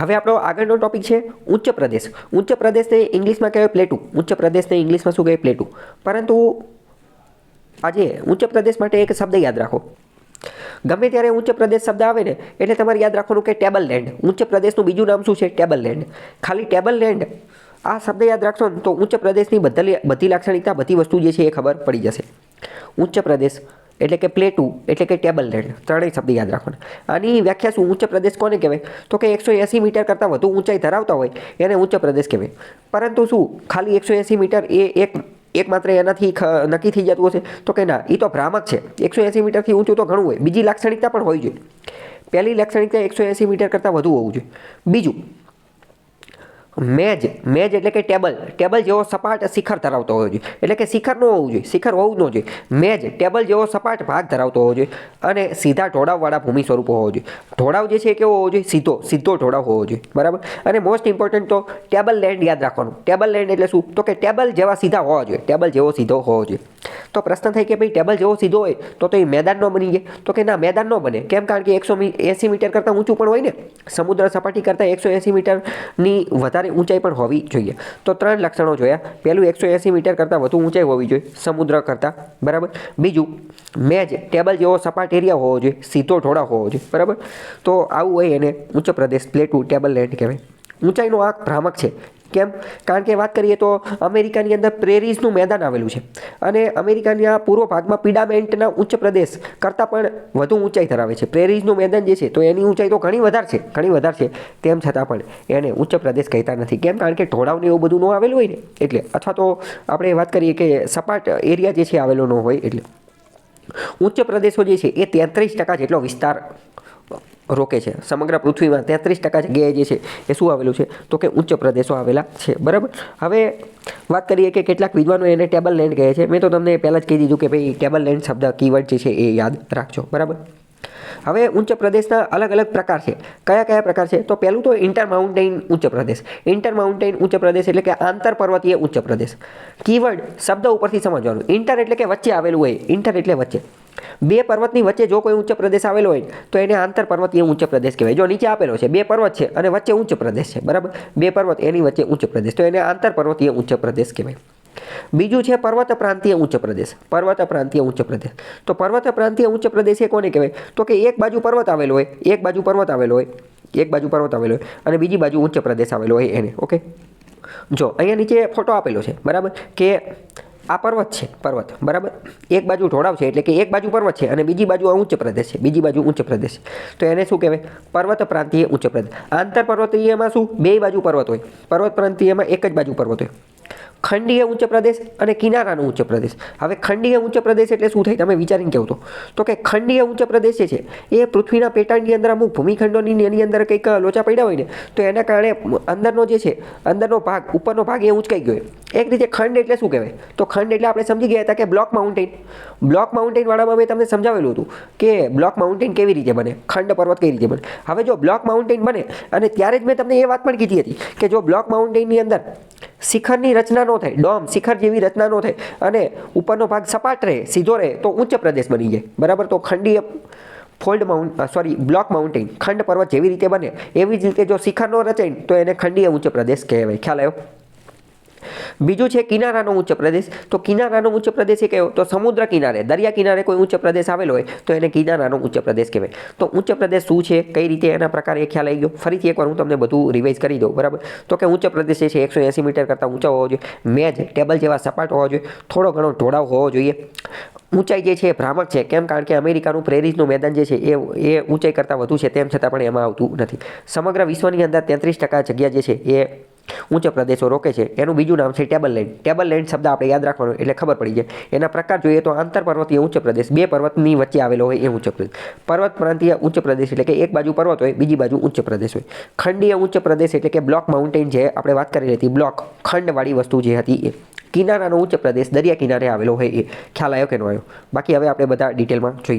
હવે આપણો આગળનો ટોપિક છે ઉચ્ચ પ્રદેશ. ઉચ્ચ પ્રદેશને ઇંગ્લિશમાં કહેવાય પ્લેટુ. ઉચ્ચ પ્રદેશને ઇંગ્લિશમાં શું કહેવાય પ્લેટુ? પરંતુ આજે ઉચ્ચ પ્રદેશ માટે એક શબ્દ યાદ રાખો. ગમે ત્યારે ઉચ્ચ પ્રદેશ શબ્દ આવે ને, એટલે તમારે યાદ રાખવાનું કે ટેબલ લેન્ડ. ઉચ્ચ પ્રદેશનું બીજું નામ શું છે? Table land. ખાલી ટેબલ લેન્ડ આ શબ્દ યાદ રાખશો ને, તો ઉચ્ચ પ્રદેશની બધી બધી લાક્ષણિકતા, બધી વસ્તુ જે છે એ ખબર પડી જશે. ઉચ્ચ પ્રદેશ એટલે કે પ્લેટુ એટલે કે ટેબલ લેન્ડ ત્રણેય શબ્દ યાદ રાખવાના. આની વ્યાખ્યા શું? ઉચ્ચ પ્રદેશ કોને કહેવાય? તો કે એકસો એંસી મીટર કરતાં વધુ ઊંચાઈ ધરાવતા હોય, એને ઉચ્ચ પ્રદેશ કહેવાય. પરંતુ શું? ખાલી એકસો એંસી મીટર એ એક એકમાત્ર એનાથી નક્કી થઈ જતું હશે? તો કે ના એ તો ભ્રામક છે. એકસો એંસી મીટરથી ઊંચું તો ઘણું હોય. બીજી લાક્ષણિકતા પણ હોવી જોઈએ. પહેલી લાક્ષણિકતા એકસો એંસી મીટર કરતાં વધુ હોવું જોઈએ. બીજું મેજ મેજ એટલે કે ટેબલ. ટેબલ જેવો સપાટ શિખર ધરાવતો હોવો જોઈએ. એટલે કે શિખર ન હોવું જોઈએ, શિખર હોવું ન જોઈએ. મેજ, ટેબલ જેવો સપાટ ભાગ ધરાવતો હોવો જોઈએ અને સીધા ઢોળાવવાળા ભૂમિ સ્વરૂપો હોવો જોઈએ. ઢોળાવ જે છે કેવો હોવો જોઈએ? સીધો સીધો ઢોળાવ હોવો જોઈએ. બરાબર? અને મોસ્ટ ઇમ્પોર્ટન્ટ તો ટેબલ લેન્ડ યાદ રાખવાનું. ટેબલ લેન્ડ એટલે શું? તો કે ટેબલ જેવા સીધા હોવા જોઈએ. ટેબલ જેવો સીધો હોવો જોઈએ. તો પ્રશ્ન થાય કે ભાઈ ટેબલ જેવો સીધો હોય તો તો એ મેદાન ન બની જાય. તો કે ના, મેદાન ન બને. કેમ? કારણ કે એકસો એંસી મીટર કરતાં ઊંચું પણ હોય ને, સમુદ્ર સપાટી કરતાં એકસો એંસી મીટરની વધારે ઊંચાઈ પણ હોવી જોઈએ. તો ત્રણ લક્ષણો જોયા. પહેલું, એકસો એંસી મીટર કરતાં વધુ ઊંચાઈ હોવી જોઈએ, સમુદ્ર કરતાં. બરાબર? બીજું, મેજ, ટેબલ જેવો સપાટ એરિયા હોવો જોઈએ, સીધો ઢોળા હોવો જોઈએ. બરાબર? તો આવું હોય એને ઉચ્ચ પ્રદેશ, પ્લેટુ, ટેબલ લેન્ડ કહેવાય. ઊંચાઈનો આંક ભ્રામક છે. કેમ? કારણ કે વાત કરીએ તો અમેરિકાની અંદર પ્રેરીઝનું મેદાન આવેલું છે. અને અમેરિકાની આ પૂર્વ ભાગમાં પિડામેન્ટના ઉચ્ચ પ્રદેશ કરતાં પણ વધુ ઊંચાઈ ધરાવે છે. પ્રેરીઝનું મેદાન જે છે, તો એની ઊંચાઈ તો ઘણી વધારે છે, ઘણી વધારે છે. તેમ છતાં પણ એને ઉચ્ચ પ્રદેશ કહેતા નથી. કેમ? કારણ કે ઢોળાવને એવું બધું ન આવેલું હોય ને, એટલે અથવા તો આપણે વાત કરીએ કે સપાટ એરિયા જે છે, આવેલો ન હોય એટલે. ઉચ્ચ પ્રદેશો જે છે, એ તેત્રીસ ટકા જેટલો વિસ્તાર રોકે છે. સમગ્ર પૃથ્વીમાં તેત્રીસ ટકા જગ્યાએ જે છે એ શું આવેલું છે? તો કે ઉચ્ચ પ્રદેશો આવેલા છે. બરાબર? હવે વાત કરીએ કે કેટલાક વિદ્વાનો એને ટેબલ લેન્ડ કહે છે. મેં તો તમને પહેલાં જ કહી દીધું કે ભાઈ ટેબલ લેન્ડ શબ્દ કીવર્ડ જે છે એ યાદ રાખજો. બરાબર? હવે ઉચ્ચ પ્રદેશના અલગ અલગ પ્રકાર છે. કયા કયા પ્રકાર છે? તો પહેલું તો ઇન્ટર માઉન્ટેન ઉચ્ચ પ્રદેશ. ઇન્ટર માઉન્ટેન ઉચ્ચ પ્રદેશ એટલે કે આંતર પર્વતીય ઉચ્ચ પ્રદેશ. કીવર્ડ શબ્દ ઉપરથી સમજવાનું. ઇન્ટર એટલે કે વચ્ચે આવેલું હોય. ઇન્ટર એટલે વચ્ચે. બે પર્વતની વચ્ચે જો કોઈ ઉચ્ચ પ્રદેશ આવેલો હોય, તો એને આંતર પર્વતીય ઉચ્ચ પ્રદેશ કહેવાય. જો નીચે આપેલો છે, બે પર્વત છે અને વચ્ચે ઉચ્ચ પ્રદેશ છે, બરાબર? બે પર્વત એની વચ્ચે ઉચ્ચ પ્રદેશ. તો એને આંતર પર્વતીય ઉચ્ચ પ્રદેશ કહેવાય. બીજું છે પર્વત પ્રાંતીય ઉચ્ચ પ્રદેશ. પર્વત પ્રાંતીય ઉચ્ચ પ્રદેશ. તો પર્વત પ્રાંતીય ઉચ્ચ પ્રદેશ એ કોને કહેવાય? તો કે એક બાજુ પર્વત આવેલો હોય, એક બાજુ પર્વત આવેલો હોય, એક બાજુ પર્વત આવેલો હોય અને બીજી બાજુ ઉચ્ચ પ્રદેશ આવેલો હોય એને, ઓકે? જો, અહીંયા નીચે ફોટો આપેલો છે, બરાબર? કે આ પર્વત છે, પર્વત. બરાબર? એક બાજુ ઢોળાવ છે એટલે કે એક બાજુ પર્વત છે અને બીજી બાજુ આ ઉચ્ચ પ્રદેશ છે. બીજી બાજુ ઉચ્ચ પ્રદેશ તો એને શું કહેવાય? પર્વત પ્રાંતીય ઉચ્ચ પ્રદેશ. આંતર પર્વતીયમાં શું? બે બાજુ પર્વત હોય. પર્વત પ્રાંતીયમાં એક જ બાજુ પર્વત હોય. ખંડીય ઉચ્ચ પ્રદેશ અને કિનારાનો ઉચ્ચ પ્રદેશ. હવે ખંડીય ઉચ્ચ પ્રદેશ એટલે શું થાય? તમે વિચારીને કહો તો. તો કે ખંડીય ઉચ્ચ પ્રદેશ છે, એ પૃથ્વીના પેટાળની અંદર અમુક ભૂમિખંડોની એની અંદર કંઈક લોચા પડ્યા હોય ને, તો એના કારણે અંદરનો જે છે, અંદરનો ભાગ, ઉપરનો ભાગ એ ઊંચકાઈ ગયો એક રીતે ખંડ એટલે શું કહેવાય? તો ખંડ એટલે આપણે સમજી ગયા હતા કે બ્લોક માઉન્ટેન. બ્લોક માઉન્ટેનવાળામાં મેં તમને સમજાવેલું હતું કે બ્લોક માઉન્ટેન કેવી રીતે બને? ખંડ પર્વત કઈ રીતે બને? હવે જો બ્લોક માઉન્ટેન બને, અને ત્યારે જ મેં તમને એ વાત પણ કીધી હતી કે જો બ્લોક માઉન્ટેનની અંદર શિખરની રચના ન થાય. ડોમ, શિખર જેવી રચના ન થાય. અને ઉપરનો ભાગ સપાટ રહે, સીધો રહે, તો ઉચ્ચ પ્રદેશ બની જાય. બરાબર? તો ખંડીય fold mount sorry block mountain, ખંડ પર્વત જેવી રીતે બને. એવી જ રીતે જો શિખર ન રચાય, તો એને ખંડીય ઉચ્ચ પ્રદેશ કહેવાય. ખ્યાલ આવ્યો? બીજું છે કિનારાનો ઉચ્ચ પ્રદેશ. તો કિનારાનો ઉચ્ચ પ્રદેશ એ કહેવો તો સમુદ્ર કિનારે, દરિયા કિનારે કોઈ ઉચ્ચ પ્રદેશ આવેલો હોય, તો એને કિનારાનો ઉચ્ચ પ્રદેશ કહેવાય. તો ઉચ્ચ પ્રદેશ શું છે? કઈ રીતે એના પ્રકાર એ ખ્યાલ આવી ગયો? ફરીથી એકવાર હું તમને બધું રિવાઇઝ કરી દઉં, બરાબર? તો કે ઉચ્ચ પ્રદેશ છે એકસો એંસી મીટર કરતાં ઊંચા હોવો જોઈએ, મેજ, ટેબલ જેવા સપાટ હોવા જોઈએ, થોડો ઘણો ઢોળાવ હોવો જોઈએ. ઊંચાઈ જે છે ભ્રામક છે, કેમ? કારણ કે અમેરિકાનું પ્રેરિસનું મેદાન જે છે એ એ ઊંચાઈ કરતાં વધુ છે, તેમ છતાં પણ એમાં આવતું નથી. સમગ્ર વિશ્વની અંદર તેત્રીસ ટકા જગ્યા જે છે એ ઉચ્ચ પ્રદેશો રોકે છે. એનું બીજું નામ છે ટેબલ લેન્ડ ટેબલ લેન્ડ શબ્દ આપણે યાદ રાખવાનો એટલે ખબર પડી જાય. એના પ્રકાર જોઈએ તો આંતર પર્વતીય ઉચ્ચ પ્રદેશ. બે પર્વતની વચ્ચે આવેલો હોય એ ઉચ્ચ પ્રદેશ. પર્વત પ્રાંતીય ઉચ્ચ પ્રદેશ એટલે કે એક બાજુ પર્વત હોય, બીજી બાજુ ઉચ્ચ પ્રદેશ હોય. ખંડીય ઉચ્ચ પ્રદેશ એટલે કે બ્લોક માઉન્ટેન જે આપણે વાત કરી હતી, બ્લોક, ખંડવાળી વસ્તુ જે હતી એ. કિનારાનો ઉચ્ચ પ્રદેશ દરિયા કિનારે આવેલો હોય એ. ખ્યાલ આવ્યો કે ન આવ્યો બાકી હવે આપણે બધા ડિટેલમાં જોઈએ.